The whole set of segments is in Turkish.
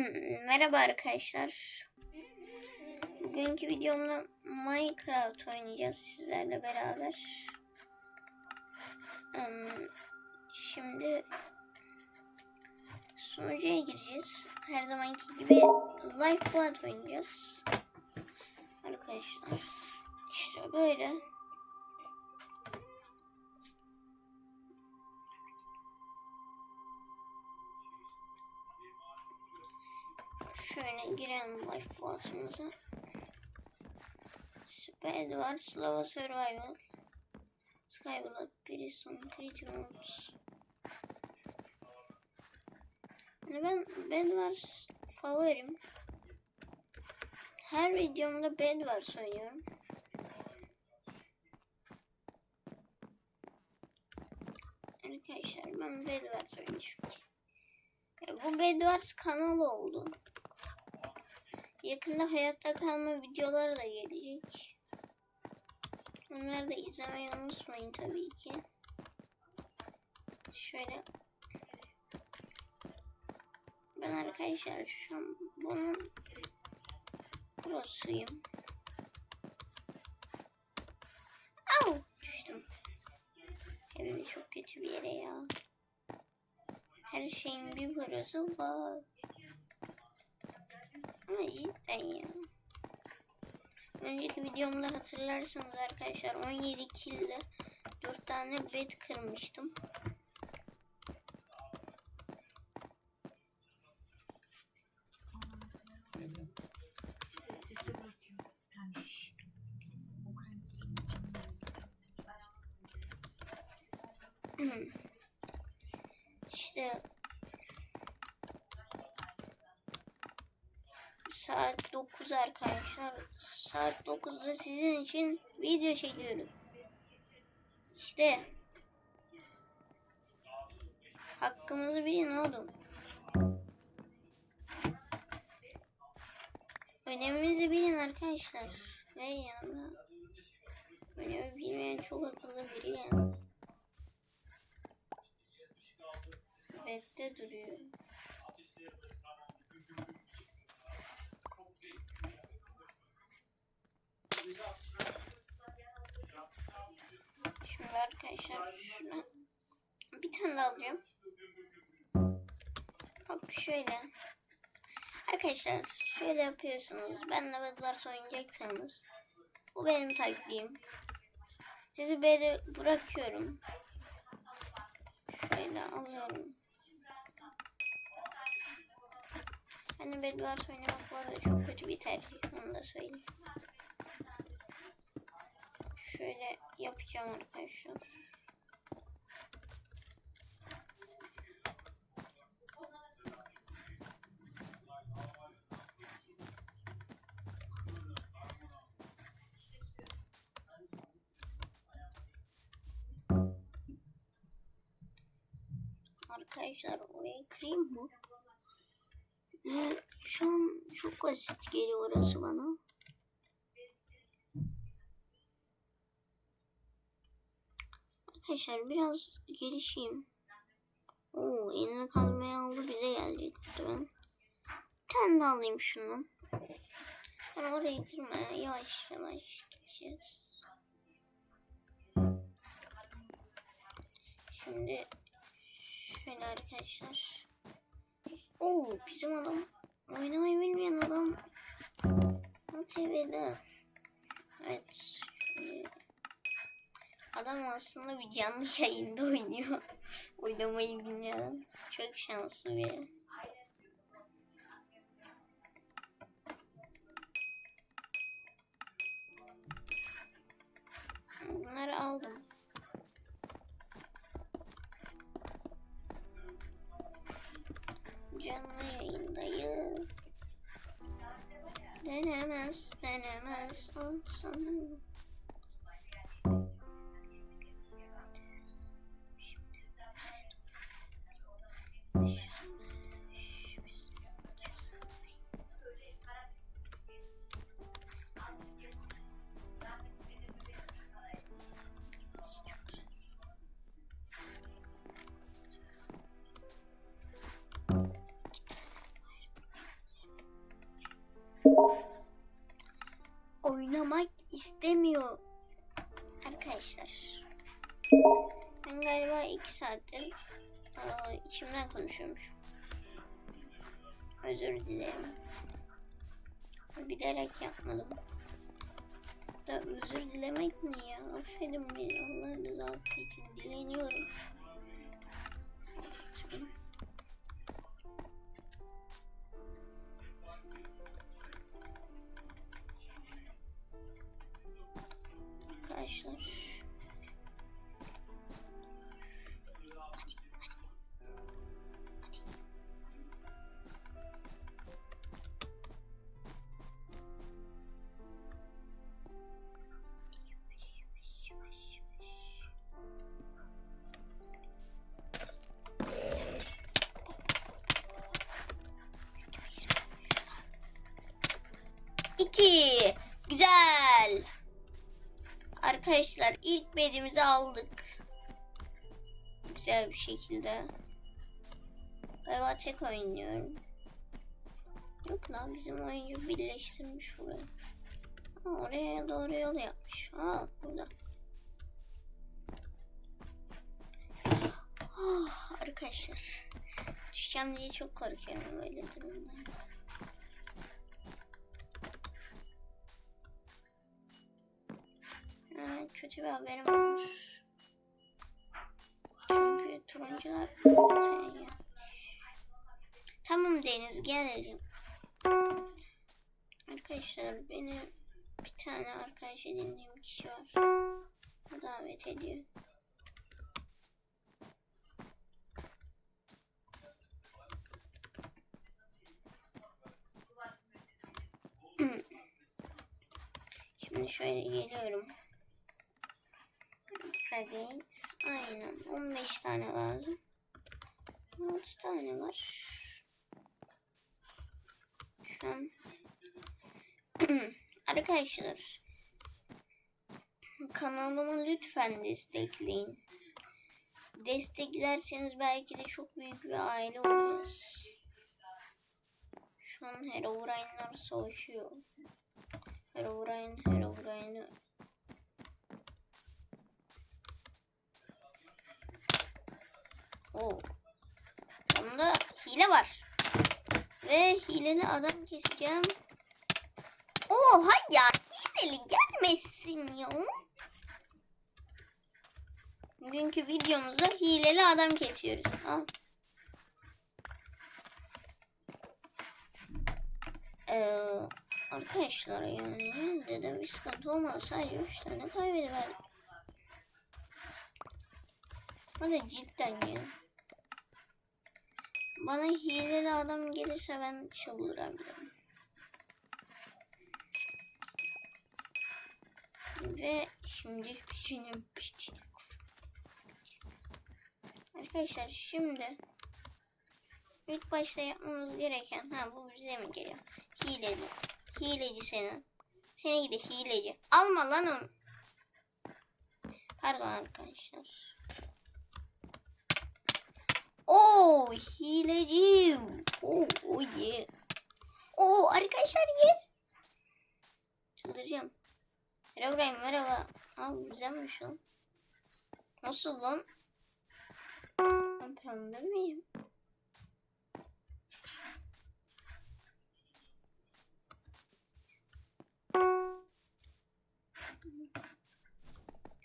Merhaba arkadaşlar. Bugünkü videomda Minecraft oynayacağız sizlerle beraber. Şimdi sunucuya gireceğiz. Her zamanki gibi Lifeboat oynayacağız. Arkadaşlar işte böyle. Şöyle girelim Lifeboat'ımıza. Sped var. Slava Survival. Skyblood, Prison, Critical Mods. Yani ben Bedwars favorim. Her videomda Bedwars oynuyorum. Arkadaşlar ben Bedwars oynayacağım. Ya bu Bedwars kanalı oldu. Yakında hayatta kalma videoları da gelecek. Onları da izlemeyi unutmayın tabii ki. Şöyle ben arkadaşlar şu an bunun prosuyum. Au düştüm. Hem de çok kötü bir yere ya. Her şeyin bir prosu var. Ya. Önceki videomda hatırlarsanız arkadaşlar 17 kilde 4 tane bed kırmıştım. İşte saat 9 arkadaşlar. Saat 9'da sizin için video çekiyorum. İşte hakkımızı bilin oğlum. Önemimizi bilin arkadaşlar. Ve yanımda önemi bilmeyen çok akıllı biri yani. Bekle duruyor. Şimdi arkadaşlar şuna bir tane daha alıyorum. Hop şöyle. Arkadaşlar şöyle yapıyorsunuz. Ben de Bedwars oynayacaksanız. Bu benim taktiğim. Sizi B'de bırakıyorum. Şöyle alıyorum. Hani Bedwars oynamak bu arada çok kötü bir tercih. Onu da söyleyeyim. Şöyle yapacağım arkadaşlar. Arkadaşlar orayı kırayım mı? Şu an çok basit geliyor orası bana. Arkadaşlar biraz gelişeyim. Oo eline kazmayı aldı bize gelecek muhtemelen. Tane daha alayım şundan. Ben orayı kırmaya yavaş yavaş gideceğiz. Şimdi şöyle arkadaşlar. Oo bizim adam oynamayı bilmeyen adam. TV'de. Evet. Adam aslında bir canlı yayında oynuyor. Oynamayı bilmeyen. Çok şanslı biri. Bunları aldım. Canlı yayındayım. Denemez, denemez olsun. oynamak istemiyor arkadaşlar. Ben galiba iki saattir içimden konuşuyormuşum. Özür dilerim. Bilerek yapmadım. Da özür dilemek ne ya? Affedin beni Allah rızası için dileniyorum. Arkadaşlar. İlk bedimizi aldık. Güzel bir şekilde. Galiba tek oynuyorum. Yok lan bizim oyuncu birleştirmiş burayı. Ha, oraya doğru yol yapmış. Ha burada. Oh, arkadaşlar. Düşeceğim diye çok korkuyorum böyle durumlarda. Ha, kötü bir haberim var. Çünkü turuncular ortaya gelmiş. Tamam Deniz gelirim. Arkadaşlar beni bir tane arkadaş edindiğim kişi var. O davet ediyor. Şimdi şöyle geliyorum. Private. Aynen. 15 tane lazım. 6 tane var. Şu an Arkadaşlar kanalımı lütfen destekleyin. Desteklerseniz belki de çok büyük bir aile olacağız. Şu an Herobrine'lar savaşıyor. Herobrine, Herobrine'ı Oo. Bunda hile var. Ve hileli adam keseceğim. Oha ya hileli gelmesin ya. Bugünkü videomuzda hileli adam kesiyoruz. Ha. Ee, arkadaşlar yani elde de bir sıkıntı olmadı. Sadece 3 tane kaybediverdim. Hadi cidden ya. Bana hileli adam gelirse ben çıldırabilirim. Ve şimdi piçini piçini Arkadaşlar şimdi ilk başta yapmamız gereken ha bu bize mi geliyor? Hileci. Hileci seni. Seni gidi hileci. Alma lan onu. Pardon arkadaşlar. Oo hileci. Oo oh yeah. Oo arkadaşlar yes. Çıldıracağım. Merhaba İbrahim merhaba. Abi güzelmiş lan. Nasıl lan? Ben pembe miyim?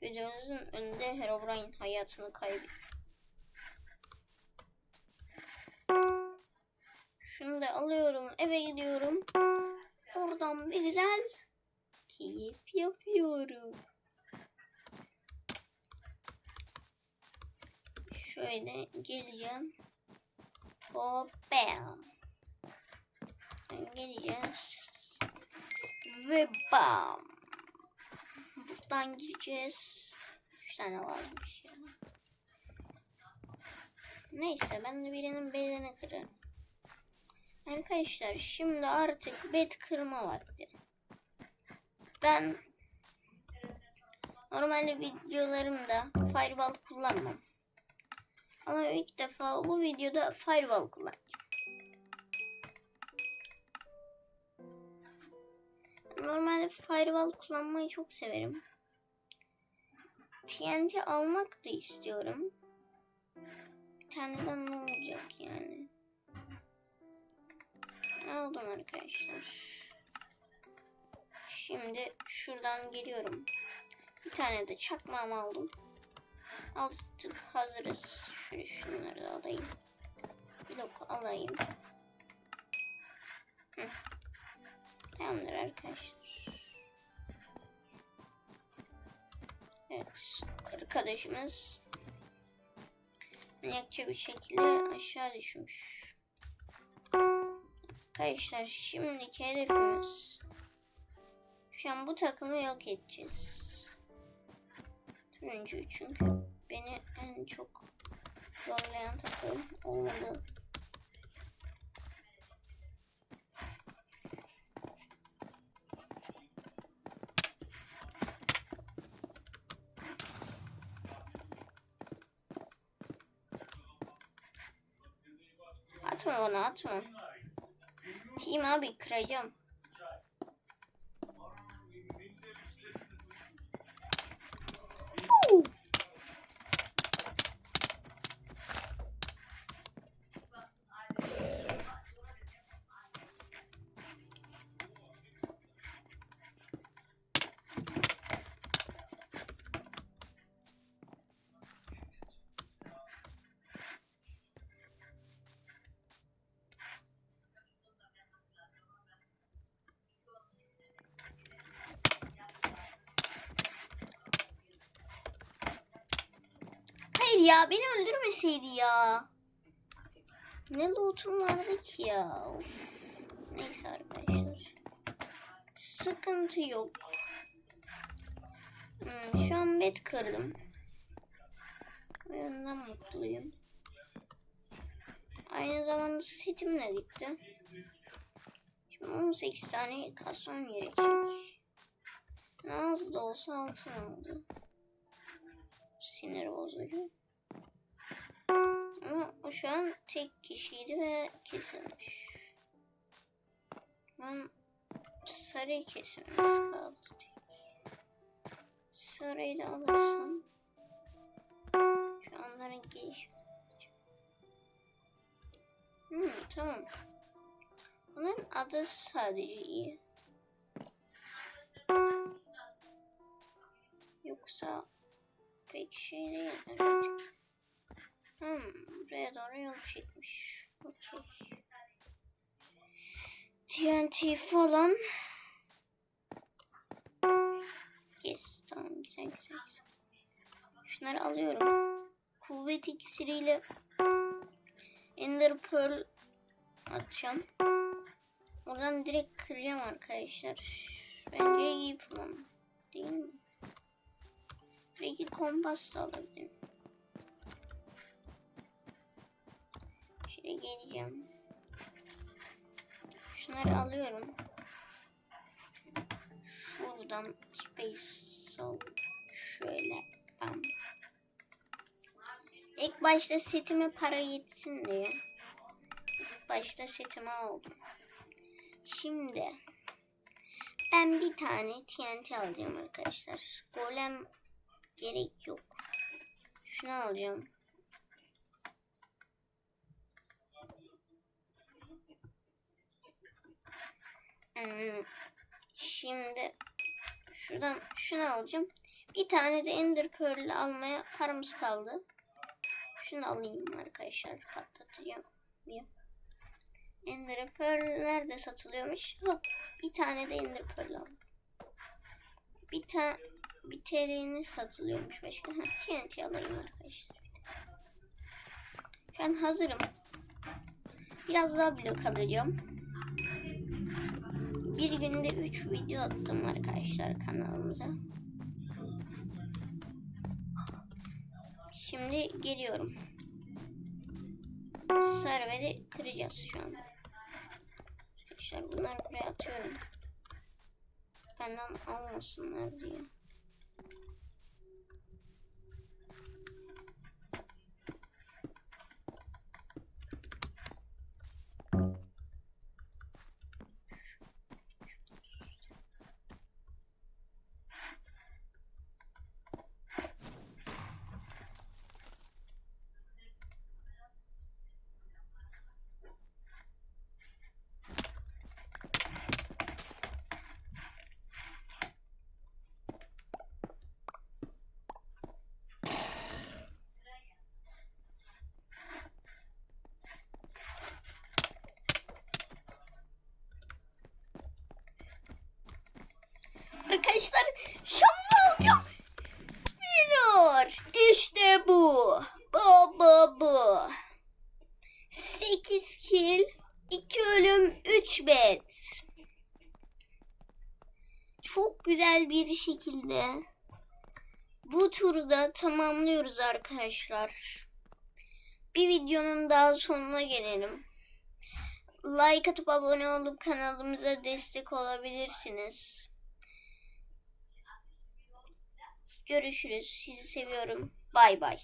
Gözümüzün önünde Herobrine hayatını kaybediyor. Da alıyorum eve gidiyorum. Oradan bir güzel keyif yapıyorum. Şöyle geleceğim. Hop bam. Geleceğiz. Ve bam. Buradan gireceğiz. Üç tane varmış ya. Neyse ben de birinin belini kırarım. Arkadaşlar şimdi artık bet kırma vakti. Ben normalde videolarımda firewall kullanmam. Ama ilk defa bu videoda firewall kullanacağım. Normalde firewall kullanmayı çok severim. TNT almak da istiyorum. taneden ne olacak yani? Aldım arkadaşlar. Şimdi şuradan geliyorum. Bir tane de çakmağım aldım. Aldık hazırız. Şöyle şunları da alayım. Blok alayım. Hı. Tamamdır arkadaşlar. Evet. Arkadaşımız manyakça bir şekilde aşağı düşmüş. Arkadaşlar şimdiki hedefimiz şu an bu takımı yok edeceğiz. Turuncu çünkü beni en çok zorlayan takım olmadı. Atma bana atma. Team abi kıracağım. Hayır ya beni öldürmeseydi ya. Ne lootum vardı ki ya. Of. Neyse arkadaşlar. Sıkıntı yok. Hmm, şu an bet kırdım. O yönden mutluyum. Aynı zamanda setim de gitti. Şimdi 18 tane kasmam gerekecek. Ne az da olsa altın aldı. Sinir bozucu. Ama o şu an tek kişiydi ve kesilmiş. Ben sarı kesilmiş kaldı tek. Sarıyı da alırsam şu anların geliş. Hmm, tamam. Bunların adası sadece iyi. Yoksa pek şey değil evet. Hmm, buraya doğru yol çekmiş. Okey. TNT falan. Yes, tamam güzel güzel güzel. Şunları alıyorum. Kuvvet iksiriyle Ender Pearl atacağım. Oradan direkt kıracağım arkadaşlar. Bence iyi plan. Değil mi? Direkt kompas da alabilirim. Şöyle geleceğim. Şunları alıyorum. Buradan space sol şöyle bam. İlk başta setime para yetsin diye. İlk başta setime aldım. Şimdi ben bir tane TNT alacağım arkadaşlar. Golem gerek yok. Şunu alacağım. Şimdi şuradan şunu alacağım. Bir tane de Ender Pearl almaya paramız kaldı. Şunu alayım arkadaşlar. Patlatacağım. Ender Pearl nerede satılıyormuş? Hop. Bir tane de Ender Pearl aldım. Bir tane bir TL'ni satılıyormuş başka. Ha, TNT alayım arkadaşlar. Şu an hazırım. Biraz daha blok alacağım. Bir günde 3 video attım arkadaşlar kanalımıza. Şimdi geliyorum. Sarı ve de kıracağız şu an. Arkadaşlar bunları buraya atıyorum. Benden almasınlar diye. Şekilde bu turu da tamamlıyoruz arkadaşlar. Bir videonun daha sonuna gelelim. Like atıp abone olup kanalımıza destek olabilirsiniz. Görüşürüz. Sizi seviyorum. Bay bay.